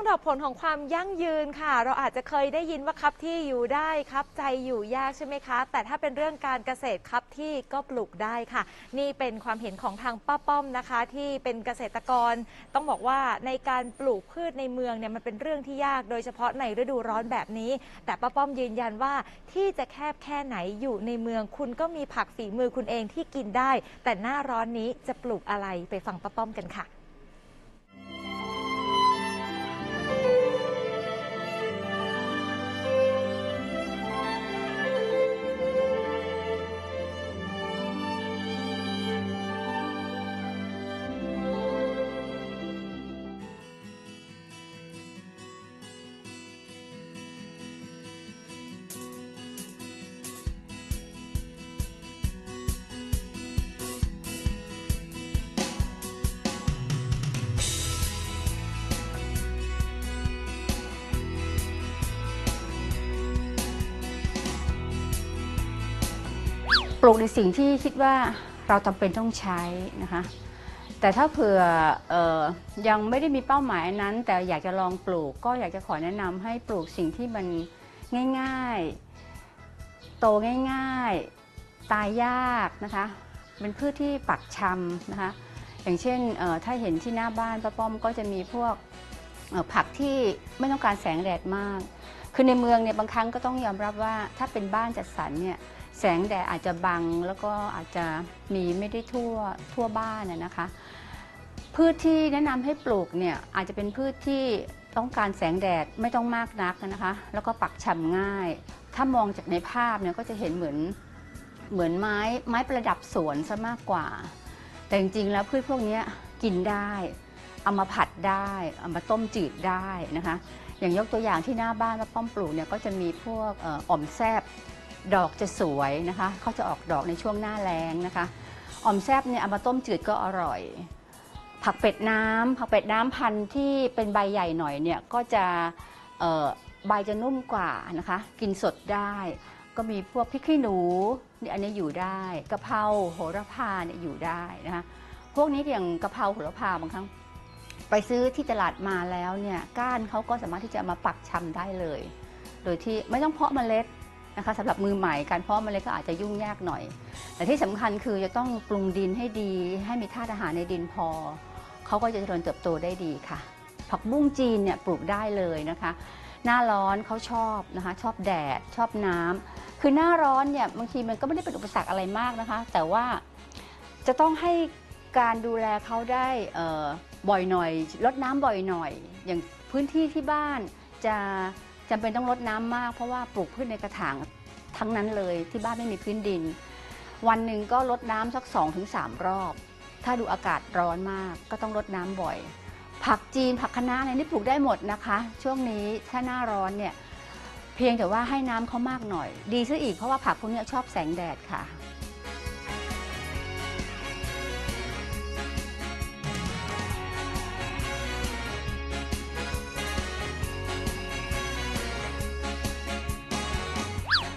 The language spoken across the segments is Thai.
งดอกผลของความยั่งยืนค่ะ เราอาจจะเคยได้ยินว่าครับที่อยู่ได้ครับใจอยู่ยากใช่ไหมคะ แต่ถ้าเป็นเรื่องการเกษตรครับที่ก็ปลูกได้ค่ะ นี่เป็นความเห็นของทางป้าป้อมนะคะ ที่เป็นเกษตรกร ต้องบอกว่าในการปลูกพืชในเมืองเนี่ยมันเป็นเรื่องที่ยากโดยเฉพาะในฤดูร้อนแบบนี้ แต่ป้าป้อมยืนยันว่าที่จะแคบแค่ไหนอยู่ในเมือง คุณก็มีผักฝีมือคุณเองที่กินได้ แต่หน้าร้อนนี้จะปลูกอะไรไปฟังป้าป้อมกันค่ะ ปลูกในสิ่งที่คิดว่าเราจำเป็นต้องใช้นะคะ แต่ถ้าเผื่อออยังไม่ได้มีเป้าหมายอันนั้น แต่อยากจะลองปลูกก็อยากจะขอแนะนำให้ปลูกสิ่งที่มันง่าย ๆ โตง่ายๆ ตายยากนะคะ เป็นพืชที่ปักชำนะคะ อย่างเช่นถ้าเห็นที่หน้าบ้านป้าป้อมก็จะมีพวกผักที่ไม่ต้องการแสงแดดมาก คือในเมืองเนี่ยบางครั้งก็ต้องยอมรับว่าถ้าเป็นบ้านจัดสรรเนี่ย แสงแดดอาจจะบังแล้วก็อาจจะมีไม่ได้ทั่วทั่วบ้านนะนะคะ พืชที่แนะนำให้ปลูกเนี่ยอาจจะเป็นพืชที่ต้องการแสงแดดไม่ต้องมากนักนะคะ แล้วก็ปักฉ่ำง่าย ถ้ามองจากในภาพเนี่ยก็จะเห็นเหมือนเหมือนไม้ไม้ประดับสวนซะมากกว่า แต่จริงๆแล้วพืชพวกนี้กินได้เอามาผัดได้เอามาต้มจืดได้นะคะ อย่างยกตัวอย่างที่หน้าบ้านว่าป้อมปลูกเนี่ยก็จะมีพวกอ่อมแซบ ดอกจะสวยนะคะเขาจะออกดอกในช่วงหน้าแล้งนะคะอ่อมแซบเนี่ยเอามาต้มจืดก็อร่อย ผักเป็ดน้ำผักเป็ดน้ำพันธุ์ที่เป็นใบใหญ่หน่อยเนี่ยก็จะใบจะนุ่มกว่านะคะ กินสดได้ ก็มีพวกพริกขี้หนูเนี่ยอันนี้อยู่ได้กะเพราโหระพาเนี่ยอยู่ได้นะคะพวกนี้อย่างกะเพราโหระพาบางครั้งไปซื้อที่ตลาดมาแล้วเนี่ยก้านเขาก็สามารถที่จะมาปักชำได้เลย โดยที่ไม่ต้องเพาะเมล็ด นะคะสำหรับมือใหม่การเพาะเมล็ดก็อาจจะยุ่งยากหน่อย แต่ที่สำคัญคือจะต้องปรุงดินให้ดี ให้มีธาตุอาหารในดินพอเขาก็จะเจริญเติบโตได้ดีค่ะ ผักบุ้งจีนเนี่ยปลูกได้เลยนะคะ หน้าร้อนเขาชอบนะคะชอบแดดชอบน้ำคือหน้าร้อนเนี่ยบางทีมันก็ไม่ได้เป็นอุปสรรคอะไรมากนะคะ แต่ว่าจะต้องให้การดูแลเขาได้บ่อยหน่อยลดน้ำบ่อยหน่อย อย่างพื้นที่ที่บ้านจะ จำเป็นต้องลดน้ำมาก เพราะว่าปลูกพืชในกระถางทั้งนั้นเลยที่บ้านไม่มีพื้นดิน วันหนึ่งก็ลดน้ำสัก 2-3ถึงรอบ ถ้าดูอากาศร้อนมากก็ต้องลดน้ำบ่อย ผักจีนผักคะน้าอะไรนี่ปลูกได้หมดนะคะ ช่วงนี้ถ้าหน้าร้อนเนี่ยเพียงแต่ว่าให้น้ำเขามากหน่อย ดีซะอีกเพราะว่าผักพวกนี้ชอบแสงแดดค่ะ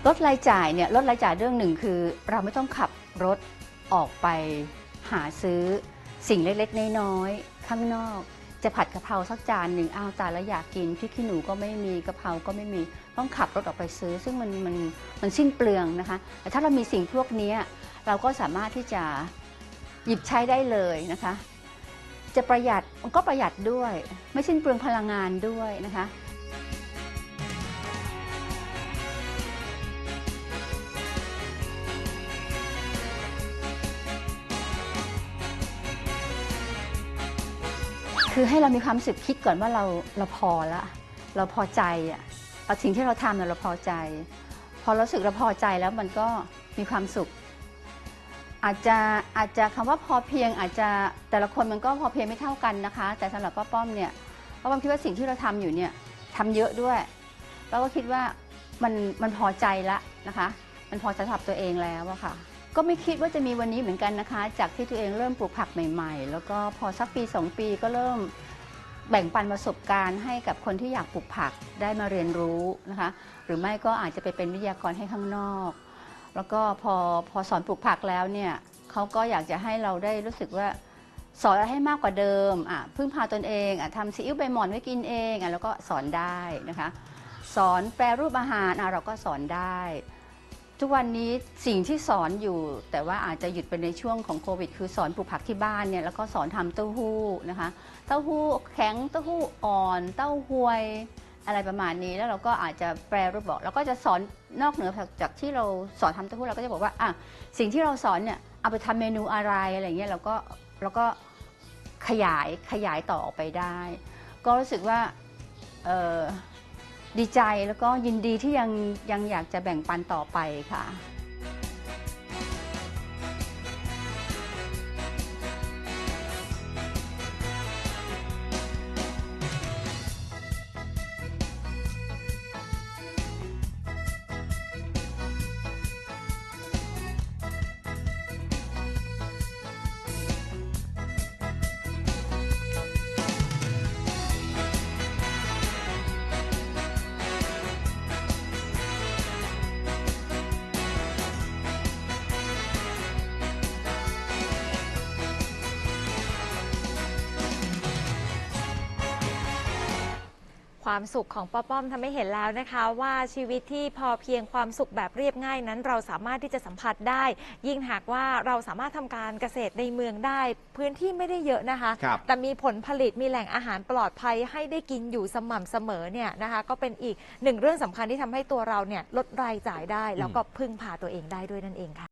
ลดรายจ่ายเนี่ยลดรายจ่ายเรื่องหนึ่งคือ เราไม่ต้องขับรถออกไปหาซื้อสิ่งเล็กๆน้อยๆข้างนอก จะผัดกะเพราสักจานหนึ่งอ้าวตายแล้วอยากกินพริกขี้หนูก็ไม่มีกะเพราก็ไม่มีต้องขับรถออกไปซื้อ ซึ่งมันมันมันสิ้นเปลืองนะคะแต่ถ้าเรามีสิ่งพวกนี้เราก็สามารถที่จะหยิบใช้ได้เลยนะคะ จะประหยัดมันก็ประหยัดด้วย ไม่สิ้นเปลืองพลังงานด้วยนะคะ คือให้เรามีความรู้สึกคิดก่อนว่าเราเราพอละเราพอใจอะเอาสิ่งที่เราทำเนี่ยเราพอใจ พอเรารู้สึกเราพอใจแล้วมันก็มีความสุข อาจจะอาจจะคำว่าพอเพียงอาจจะแต่ละคนมันก็พอเพียงไม่เท่ากันนะคะ แต่สำหรับป้าป้อมเนี่ยป้าป้อมคิดว่าสิ่งที่เราทำอยู่เนี่ยทำเยอะด้วยเราก็คิดว่ามันมันพอใจละนะคะ มันพอจสำหรับตัวเองแล้วอะค่ะ ก็ไม่คิดว่าจะมีวันนี้เหมือนกันนะคะ จากที่ตัวเองเริ่มปลูกผักใหม่ ๆ แล้วก็พอสักปี 2 ปีก็เริ่มแบ่งปันประสบการณ์ให้กับคนที่อยากปลูกผักได้มาเรียนรู้นะคะ หรือไม่ก็อาจจะไปเป็นวิทยากรให้ข้างนอก แล้วก็พอพอสอนปลูกผักแล้วเนี่ยเขาก็อยากจะให้เราได้รู้สึกว่าสอนให้มากกว่าเดิมอะพึ่งพาตนเองอะทำซีอิ๊วใบหม่อนไว้กินเองอะแล้วก็สอนได้นะคะ สอนแปรรูปอาหารอะเราก็สอนได้ ทุกวันนี้สิ่งที่สอนอยู่ แต่ว่าอาจจะหยุดไปในช่วงของโควิด คือสอนปลูกผักที่บ้านเนี่ยแล้วก็สอนทำเต้าหู้นะคะ เต้าหู้แข็งเต้าหู้อ่อน เต้าหวย อะไรประมาณนี้แล้วเราก็อาจจะแปรรูปบอกเราก็จะสอนนอกเหนือจากที่เราสอนทำเต้าหู้เราก็จะบอกว่าอะสิ่งที่เราสอนเนี่ยเอาไปทำเมนูอะไรอะไรเงี้ยเราก็เราก็ขยายขยายต่อออกไปได้ ก็รู้สึกว่าเออ ดีใจแล้วก็ยินดีที่ยังยังอยากจะแบ่งปันต่อไปค่ะ ความสุขของป้าป้อมทำให้เห็นแล้วนะคะว่าชีวิตที่พอเพียงความสุขแบบเรียบง่ายนั้น เราสามารถที่จะสัมผัสได้ ยิ่งหากว่าเราสามารถทำการเกษตรในเมืองได้ พื้นที่ไม่ได้เยอะนะคะ ครับแต่มีผลผลิตมีแหล่งอาหารปลอดภัยให้ได้กินอยู่สม่ำเสมอเนี่ยนะคะ ก็เป็นอีกหนึ่งเรื่องสำคัญที่ทำให้ตัวเราเนี่ยลดรายจ่ายได้ แล้วก็พึ่งพาตัวเองได้ด้วยนั่นเองค่ะ